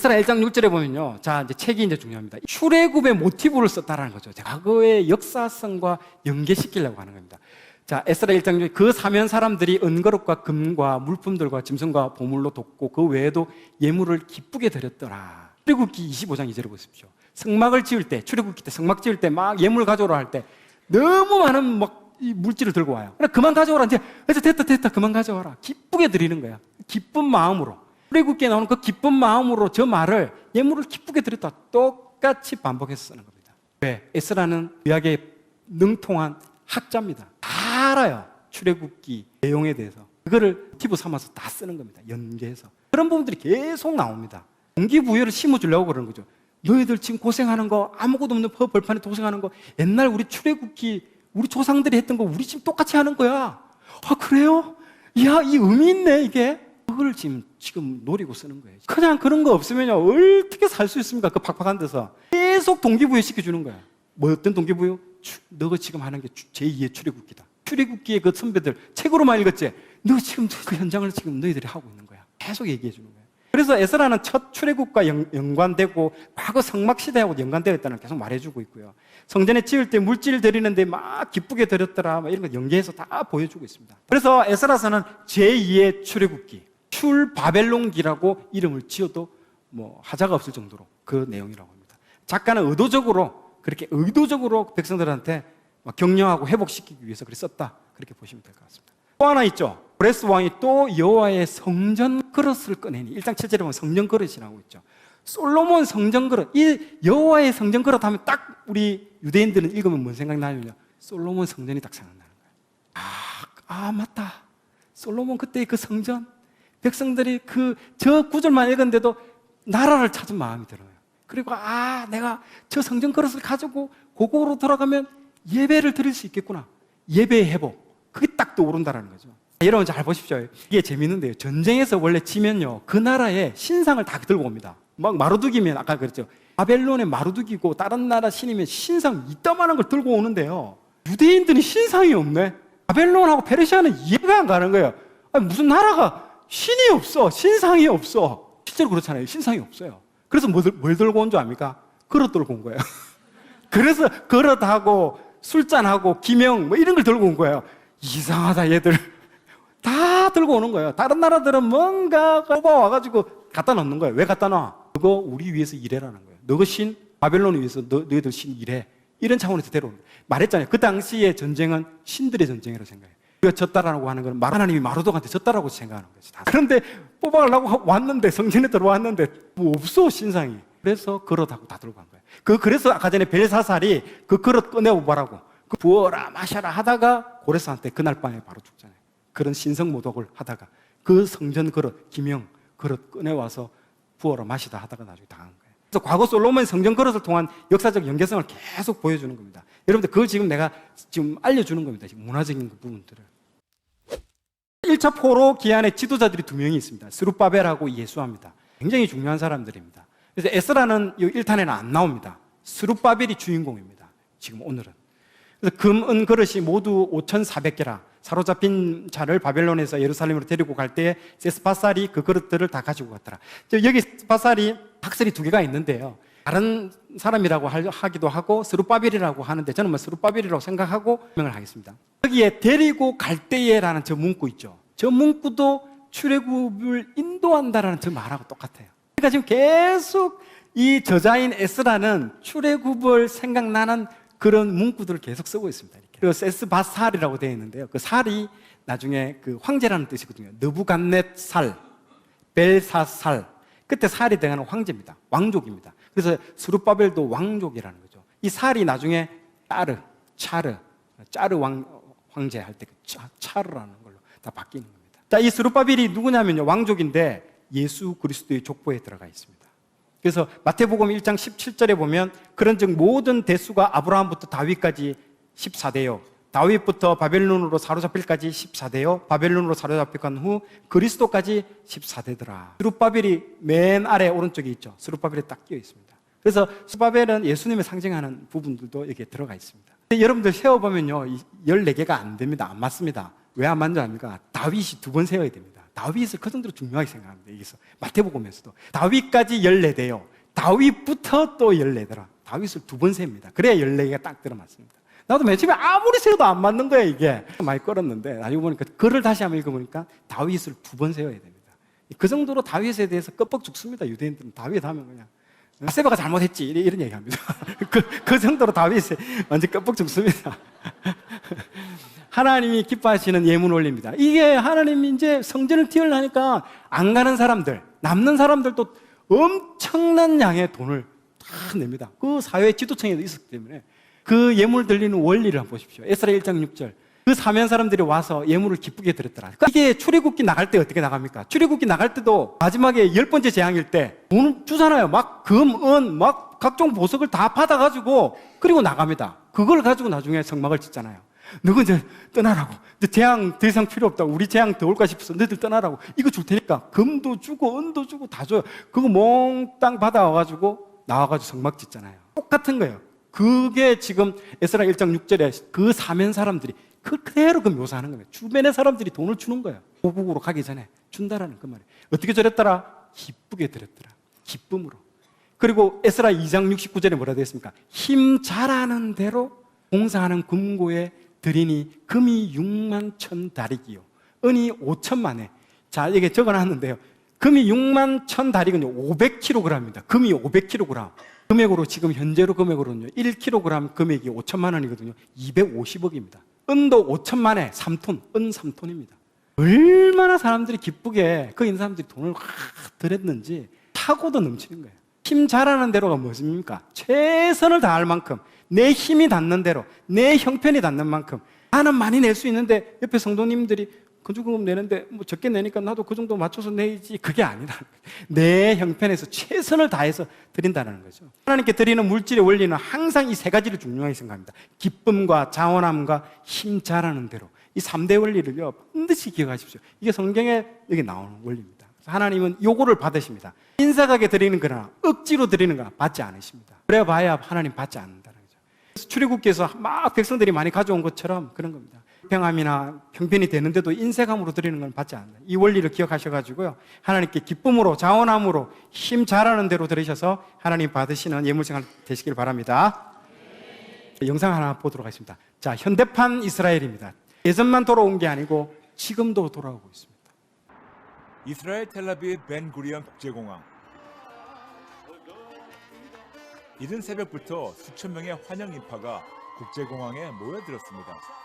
에스라 1장 6절에 보면요. 자, 이제 책이 이제 중요합니다. 출애굽의 모티브를 썼다라는 거죠. 과거의 역사성과 연계시키려고 하는 겁니다. 자, 에스라 1장 6, 그 사면 사람들이 은거룩과 금과 물품들과 짐승과 보물로 돕고 그 외에도 예물을 기쁘게 드렸더라. 출애굽기 25장 2절을 보십시오. 성막을 지을 때, 출애굽기 때 성막 지을 때 막 예물 가져오라 할 때 너무 많은 막 이 물질을 들고 와요. 그래 그만 가져오라. 이제 됐다 됐다 그만 가져와라. 기쁘게 드리는 거야. 기쁜 마음으로. 출애굽기에 나오는 그 기쁜 마음으로 저 말을 예물을 기쁘게 드렸다. 똑같이 반복해서 쓰는 겁니다. 왜? 에스라는 의학의 능통한 학자입니다. 다 알아요. 출애굽기 내용에 대해서. 그거를 티브 삼아서 다 쓰는 겁니다. 연계해서. 그런 부분들이 계속 나옵니다. 동기부여를 심어주려고 그러는 거죠. 너희들 지금 고생하는 거 아무것도 없는 벌- 벌판에 고생하는 거 옛날 우리 출애굽기 우리 조상들이 했던 거 우리 지금 똑같이 하는 거야. 아 그래요? 야이 의미 있네 이게. 그걸 지금 지금 노리고 쓰는 거예요. 그냥 그런 거 없으면요 어떻게 살 수 있습니까? 그 팍팍한 데서 계속 동기부여 시켜주는 거야. 뭐 어떤 동기부여? 추- 너가 지금 하는 게 제2의 출애굽기다. 출애굽기의 그 선배들 책으로만 읽었지. 너 지금 그 현장을 지금 너희들이 하고 있는 거야. 계속 얘기해 주는 거야. 그래서 에스라는 첫 출애굽과 연, 연관되고 과거 성막 시대하고 연관되어 있다는 걸 계속 말해주고 있고요. 성전에 지을 때 물질 드리는데 막 기쁘게 드렸더라. 막 이런 거 연계해서 다 보여주고 있습니다. 그래서 에스라서는 제2의 출애굽기, 출 바벨론기라고 이름을 지어도 뭐 하자가 없을 정도로 그 내용이라고 합니다. 작가는 의도적으로 그렇게 의도적으로 백성들한테 막 격려하고 회복시키기 위해서 그렇게 썼다. 그렇게 보시면 될 것 같습니다. 또 하나 있죠. 브레스 왕이 또 여호와의 성전 그릇을 꺼내니 1장 7절에 보면 성전 그릇이라고 있죠. 솔로몬 성전 그릇. 이 여호와의 성전 그릇 하면 딱 우리 유대인들은 읽으면 뭔 생각나냐면요. 솔로몬 성전이 딱 생각나는 거예요. 아, 아 맞다. 솔로몬 그때의 그 성전 백성들이 그 저 구절만 읽었는데도 나라를 찾은 마음이 들어요. 그리고 아 내가 저 성전 그릇을 가지고 고국으로 돌아가면 예배를 드릴 수 있겠구나. 예배의 회복. 그게 딱 떠오른다라는 거죠. 여러분 잘 보십시오. 이게 재밌는데요. 전쟁에서 원래 지면요. 그 나라의 신상을 다 들고 옵니다. 막 마루두기면 아까 그랬죠. 바벨론의 마루두기고 다른 나라 신이면 신상 이따만한 걸 들고 오는데요. 유대인들은 신상이 없네. 바벨론하고 페르시아는 이해가 안 가는 거예요. 아니, 무슨 나라가 신이 없어. 신상이 없어. 실제로 그렇잖아요. 신상이 없어요. 그래서 뭐, 들- 뭘 들고 온 줄 압니까? 그릇 들고 온 거예요. 그래서 그릇하고 술잔하고 기명 뭐 이런 걸 들고 온 거예요. 이상하다 얘들. 다 들고 오는 거예요. 다른 나라들은 뭔가 뽑아와가지고 갖다 놓는 거예요. 왜 갖다 놔? 너거 우리 위해서 일해라는 거예요. 너가 신, 바벨론을 위해서 너, 너희들 신 일해. 이런 차원에서 데려오는 거예요. 말했잖아요. 그 당시의 전쟁은 신들의 전쟁이라고 생각해요. 우리가 졌다라고 하는 건 마- 하나님이 마르도한테 졌다라고 생각하는 거지. 다. 그런데 뽑아가려고 하- 왔는데 성전에 들어왔는데 뭐 없어 신상이. 그래서 그릇하고 다 들고 간 거예요. 그 그래서 아까 전에 벨사살이 그 그릇 꺼내고 보라고 그 부어라 마셔라 하다가 고레스한테 그날 밤에 바로 죽잖아요. 그런 신성 모독을 하다가 그 성전 그릇 기명 그릇 꺼내 와서 부어라 마시다 하다가 나중에 당한. 그래서 과거 솔로몬 성전 그릇을 통한 역사적 연계성을 계속 보여주는 겁니다. 여러분들 그걸 지금 내가 지금 알려주는 겁니다. 지금 문화적인 그 부분들을. 1차 포로 기한의 지도자들이 두 명이 있습니다. 스룹바벨하고 예수아입니다. 굉장히 중요한 사람들입니다. 그래서 에스라는 이 1탄에는 안 나옵니다. 스룹바벨이 주인공입니다. 지금 오늘은. 그래서 금, 은 그릇이 모두 5,400개라 사로잡힌 자를 바벨론에서 예루살렘으로 데리고 갈 때에 세스파살이 그 그릇들을 다 가지고 갔더라. 저 여기 스파살이 학설이 두 개가 있는데요. 다른 사람이라고 할- 하기도 하고 스룹바벨이라고 하는데 저는 뭐 스룹바벨이라고 생각하고 명을 하겠습니다. 여기에 데리고 갈 때에라는 저 문구 있죠. 저 문구도 출애굽을 인도한다라는 저 말하고 똑같아요. 그러니까 지금 계속 이 저자인 에스라는 출애굽을 생각나는 그런 문구들을 계속 쓰고 있습니다. 이렇게. 그 세스바살이라고 되어 있는데요. 그 살이 나중에 그 황제라는 뜻이거든요. 느부갓넷 살, 벨사살. 그때 살이 대하는 황제입니다. 왕족입니다. 그래서 스룹바벨도 왕족이라는 거죠. 이 살이 나중에 짜르, 차르, 짜르 왕 황제 할때그 차르라는 걸로 다 바뀌는 겁니다. 자, 이 스룹바벨이 누구냐면요. 왕족인데 예수 그리스도의 족보에 들어가 있습니다. 그래서 마태복음 1장 17절에 보면 그런즉 모든 대수가 아브라함부터 다윗까지 14대요. 다윗부터 바벨론으로 사로잡힐까지 14대요. 바벨론으로 사로잡힐 후 그리스도까지 14대더라. 스룹바벨이 맨 아래 오른쪽에 있죠. 스룹바벨이 딱 끼어 있습니다. 그래서 스룹바벨은 예수님을 상징하는 부분들도 여기에 들어가 있습니다. 여러분들 세어보면요. 이 14개가 안 됩니다. 안 맞습니다. 왜 안 맞는 줄 압니까? 다윗이 두 번 세어야 됩니다. 다윗을 그 정도로 중요하게 생각합니다. 여기서 마태복음에서도 다윗까지 14대요. 다윗부터 또 14대라. 다윗을 두 번 셉니다. 그래야 14개가 딱 들어맞습니다. 나도 맨 처음에 아무리 세도 안 맞는 거야, 이게. 많이 끌었는데, 나중에 보니까 글을 다시 한번 읽어보니까 다윗을 두 번 세워야 됩니다. 그 정도로 다윗에 대해서 껍벅 죽습니다. 유대인들은 다윗 하면 그냥. 세바가 잘못했지. 이런, 얘기 합니다. 그, 그 정도로 다윗에 완전 껍벅 죽습니다. 하나님이 기뻐하시는 예문 올립니다. 이게 하나님이 이제 성전을 띄우려니까 안 가는 사람들, 남는 사람들도 엄청난 양의 돈을 다 냅니다. 그 사회 지도층에도 있었기 때문에 그 예물 드리는 원리를 한번 보십시오. 에스라 1장 6절. 그 사면 사람들이 와서 예물을 기쁘게 드렸더라. 이게 출애굽기 나갈 때 어떻게 나갑니까? 출애굽기 나갈 때도 마지막에 열 번째 재앙일 때 돈을 주잖아요. 막 금, 은, 막 각종 보석을 다 받아가지고 그리고 나갑니다. 그걸 가지고 나중에 성막을 짓잖아요. 너희 이제 떠나라고. 이제 재앙 더 이상 필요 없다고. 우리 재앙 더 올까 싶어서 너희들 떠나라고. 이거 줄 테니까 금도 주고 은도 주고 다 줘요. 그거 몽땅 받아와가지고 나와가지고 성막 짓잖아요. 똑같은 거예요. 그게 지금 에스라 1장 6절에 그 사면 사람들이 그 그대로 그 묘사하는 거예요. 주변의 사람들이 돈을 주는 거예요. 고국으로 가기 전에 준다라는 그 말이에요. 어떻게 드렸더라? 기쁘게 드렸더라. 기쁨으로. 그리고 에스라 2장 69절에 뭐라 되어 있습니까? 힘 잘하는 대로 공사하는 금고에 드리니 금이 6만 천 다리기요. 은이 5천만에. 자, 이게 적어 놨는데요. 금이 6만 천 다리군요. 500kg입니다. 금이 500kg. 금액으로 지금 현재로 금액으로는요. 1kg 금액이 5천만 원이거든요. 250억입니다. 은도 5천만에 3톤, 은 3톤입니다. 얼마나 사람들이 기쁘게 그 있는 사람들이 돈을 확 들였는지 타고도 넘치는 거예요. 힘 잘하는 대로가 무엇입니까? 최선을 다할 만큼 내 힘이 닿는 대로 내 형편이 닿는 만큼 나는 많이 낼 수 있는데 옆에 성도님들이 건축금 내는데 뭐 적게 내니까 나도 그 정도 맞춰서 내지 그게 아니라 내 형편에서 최선을 다해서 드린다는 거죠. 하나님께 드리는 물질의 원리는 항상 이 세 가지를 중요하게 생각합니다. 기쁨과 자원함과 힘 잘하는 대로 이 3대 원리를요 반드시 기억하십시오. 이게 성경에 여기 나오는 원리입니다. 하나님은 요거를 받으십니다. 인사하게 드리는 거나 억지로 드리는 거나 받지 않으십니다. 그래 봐야 하나님 받지 않는다는 거죠. 출애굽기에서 막 백성들이 많이 가져온 것처럼 그런 겁니다. 평함이나 평편이 되는데도 인색함으로 드리는 건 받지 않는다. 이 원리를 기억하셔가지고요. 하나님께 기쁨으로 자원함으로 힘 잘하는 대로 들으셔서 하나님 받으시는 예물생활 되시길 바랍니다. 영상 하나 보도록 하겠습니다. 자, 현대판 이스라엘입니다. 예전만 돌아온 게 아니고 지금도 돌아오고 있습니다. 이스라엘 텔라비브 벤 구리온 국제공항 이른 새벽부터 수천 명의 환영 인파가 국제공항에 모여들었습니다.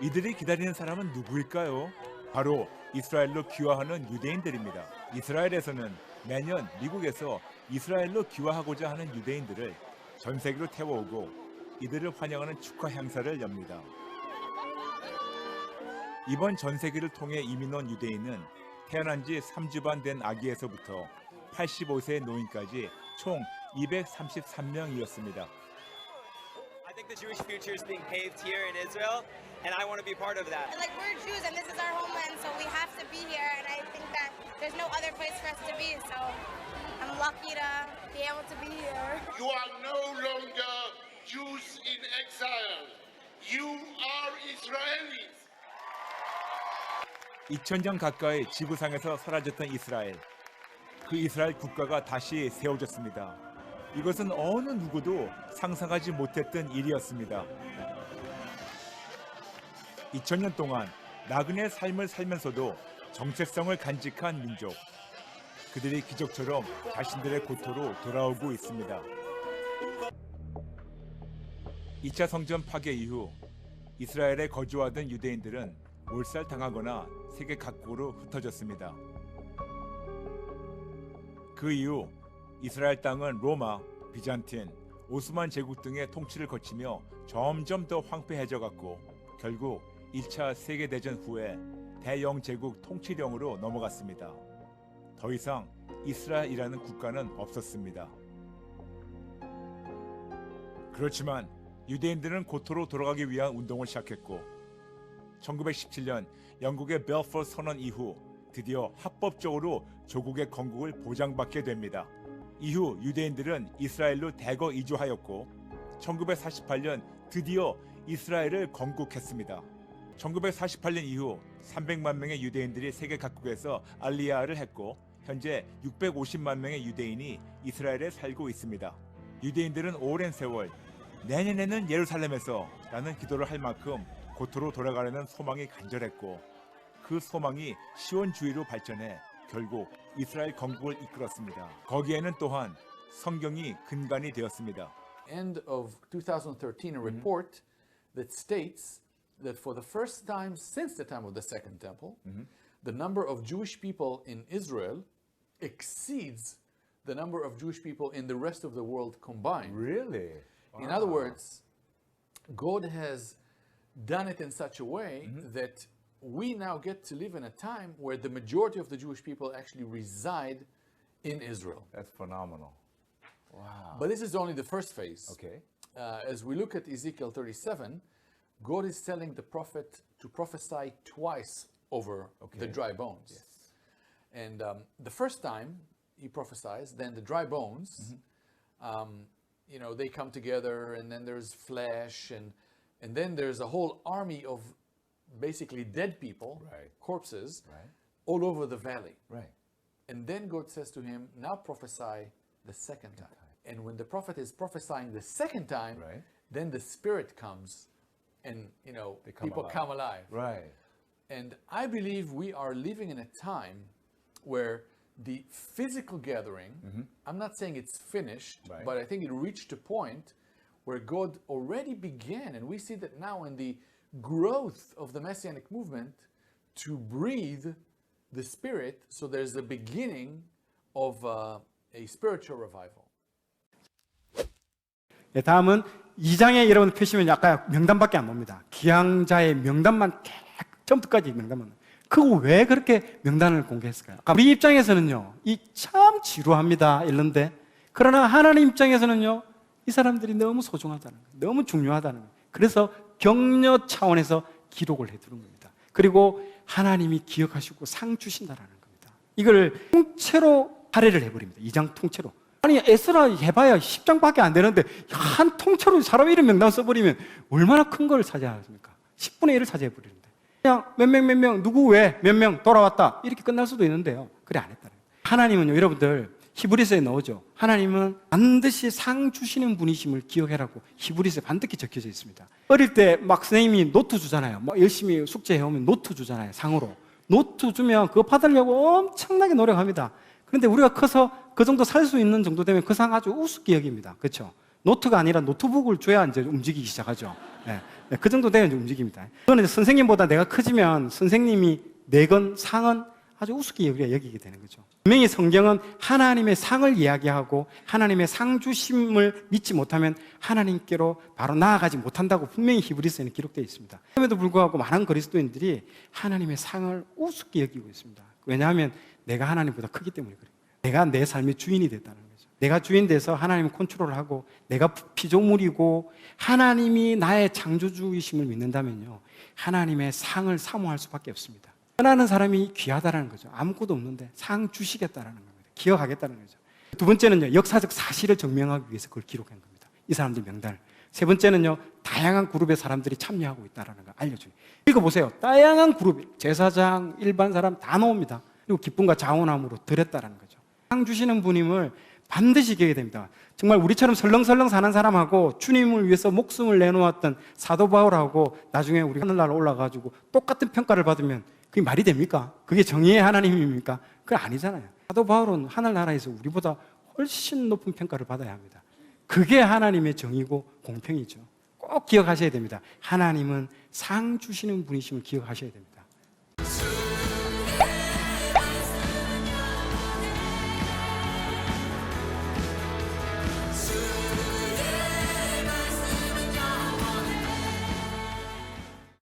이들이 기다리는 사람은 누구일까요? 바로 이스라엘로 귀화하는 유대인들입니다. 이스라엘에서는 매년 미국에서 이스라엘로 귀화하고자 하는 유대인들을 전 세계로 태워오고 이들을 환영하는 축하 행사를 엽니다. 이번 전세기를 통해 이민 온 유대인은 태어난 지 3주 반 된 아기에서부터 85세 노인까지 총 233명이었습니다. I think the Jewish future is being paved here in Israel, and I want to be part of that. Like we're Jews and this is our homeland, so we have to be here. And I think that there's no other place for us to be. So I'm lucky to be able to be here. You are no longer Jews in exile. You are Israelis. 2000년 가까이 지구상에서 사라졌던 이스라엘. 그 이스라엘 국가가 다시 세워졌습니다. 이것은 어느 누구도 상상하지 못했던 일이었습니다. 2000년 동안 나그네 삶을 살면서도 정체성을 간직한 민족. 그들이 기적처럼 자신들의 고토로 돌아오고 있습니다. 2차 성전 파괴 이후 이스라엘에 거주하던 유대인들은 몰살 당하거나 세계 각국으로 흩어졌습니다. 그 이후 이스라엘 땅은 로마, 비잔틴, 오스만 제국 등의 통치를 거치며 점점 더 황폐해져 갔고 결국 1차 세계대전 후에 대영 제국 통치령으로 넘어갔습니다. 더 이상 이스라엘이라는 국가는 없었습니다. 그렇지만 유대인들은 고토로 돌아가기 위한 운동을 시작했고 1917년 영국의 벨포 선언 이후 드디어 합법적으로 조국의 건국을 보장받게 됩니다. 이후 유대인들은 이스라엘로 대거 이주하였고 1948년 드디어 이스라엘을 건국했습니다. 1948년 이후 300만 명의 유대인들이 세계 각국에서 알리야를 했고 현재 650만 명의 유대인이 이스라엘에 살고 있습니다. 유대인들은 오랜 세월 내년에는 예루살렘에서 라는 기도를 할 만큼 고토로 돌아가려는 소망이 간절했고 그 소망이 시온주의로 발전해 결국 이스라엘 건국을 이끌었습니다. 거기에는 또한 성경이 근간이 되었습니다. end of 2013 a report that states that for the first time since the time of the Second Temple, the number of Jewish people in Israel exceeds the number of Jewish people in the rest of the world combined. Really? In other words, God has done it in such a way that we now get to live in a time where the majority of the Jewish people actually reside in Israel. That's phenomenal. Wow. But this is only the first phase. Okay. Uh, as we look at Ezekiel 37, God is telling the prophet to prophesy twice over okay. the dry bones. Yes. And um, the first time he prophesies, then the dry bones, um, you know, they come together, and then there's flesh, and and then there's a whole army of basically dead people, Right. corpses, Right. all over the valley. Right. And then God says to him, Now prophesy the second time. And when the prophet is prophesying the second time, Right. then the Spirit comes and, you know, come people alive. come alive. Right. And I believe we are living in a time where the physical gathering, I'm not saying it's finished, Mm-hmm. Right. but I think it reached a point where God already began, and we see that now in the growth of the Messianic movement to breathe the Spirit. So there's a beginning of uh, a spiritual revival. 예, 다음은 2장에 여러분 펴시면 아까 명단밖에 안 봅니다. 기양자의 명단만 쫙 처음부터까지 명단만. 그거 왜 그렇게 명단을 공개했을까요? 우리 입장에서는요, 이 참 지루합니다. 이런데 그러나 하나님 입장에서는요, 이 사람들이 너무 소중하다는 거예요. 너무 중요하다는 거예요. 그래서 격려 차원에서 기록을 해두는 겁니다. 그리고 하나님이 기억하시고 상 주신다라는 겁니다. 이걸 통째로 할애를 해버립니다. 2장 통째로. 아니 에스라 해봐야 10장밖에 안 되는데 한 통째로 사람 이름 명단 써버리면 얼마나 큰 걸 차지하십니까? 10분의 1을 차지해버리는데 그냥 몇 명 몇 명 누구 왜 몇 명 돌아왔다 이렇게 끝날 수도 있는데요. 그래 안 거예요. 하나님은요 여러분들 히브리서에 나오죠. 하나님은 반드시 상 주시는 분이심을 기억해라고 히브리서에 반드시 적혀져 있습니다. 어릴 때 막 선생님이 노트 주잖아요. 뭐 열심히 숙제해오면 노트 주잖아요. 상으로. 노트 주면 그거 받으려고 엄청나게 노력합니다. 그런데 우리가 커서 그 정도 살 수 있는 정도 되면 그 상 아주 우습게 여깁니다. 그렇죠? 노트가 아니라 노트북을 줘야 이제 움직이기 시작하죠. 예. 네, 그 정도 되면 움직입니다. 이제 선생님보다 내가 커지면 선생님이 내건 상은 아주 우습게 여기게 되는 거죠. 분명히 성경은 하나님의 상을 이야기하고 하나님의 상 주심을 믿지 못하면 하나님께로 바로 나아가지 못한다고 분명히 히브리서에는 기록되어 있습니다. 그럼에도 불구하고 많은 그리스도인들이 하나님의 상을 우습게 여기고 있습니다. 왜냐하면 내가 하나님보다 크기 때문에 그래요. 내가 내 삶의 주인이 됐다는 거죠. 내가 주인 돼서 하나님을 컨트롤을 하고 내가 피조물이고 하나님이 나의 창조주이심을 믿는다면요. 하나님의 상을 사모할 수밖에 없습니다. 떠나는 사람이 귀하다는 거죠. 아무것도 없는데 상 주시겠다라는 겁니다. 기억하겠다는 거죠. 두 번째는요. 역사적 사실을 증명하기 위해서 그걸 기록한 겁니다. 이 사람들 명단을. 세 번째는요. 다양한 그룹의 사람들이 참여하고 있다는 걸 알려줘요. 읽어보세요. 다양한 그룹, 제사장, 일반 사람 다 나옵니다. 그리고 기쁨과 자원함으로 드렸다는 거죠. 상 주시는 분임을 반드시 기억해야 됩니다. 정말 우리처럼 설렁설렁 사는 사람하고 주님을 위해서 목숨을 내놓았던 사도 바울하고 나중에 우리 하늘나라 올라가지고 똑같은 평가를 받으면 그게 말이 됩니까? 그게 정의의 하나님입니까? 그게 아니잖아요. 사도 바울은 하늘나라에서 우리보다 훨씬 높은 평가를 받아야 합니다. 그게 하나님의 정의고 공평이죠. 꼭 기억하셔야 됩니다. 하나님은 상 주시는 분이심을 기억하셔야 됩니다.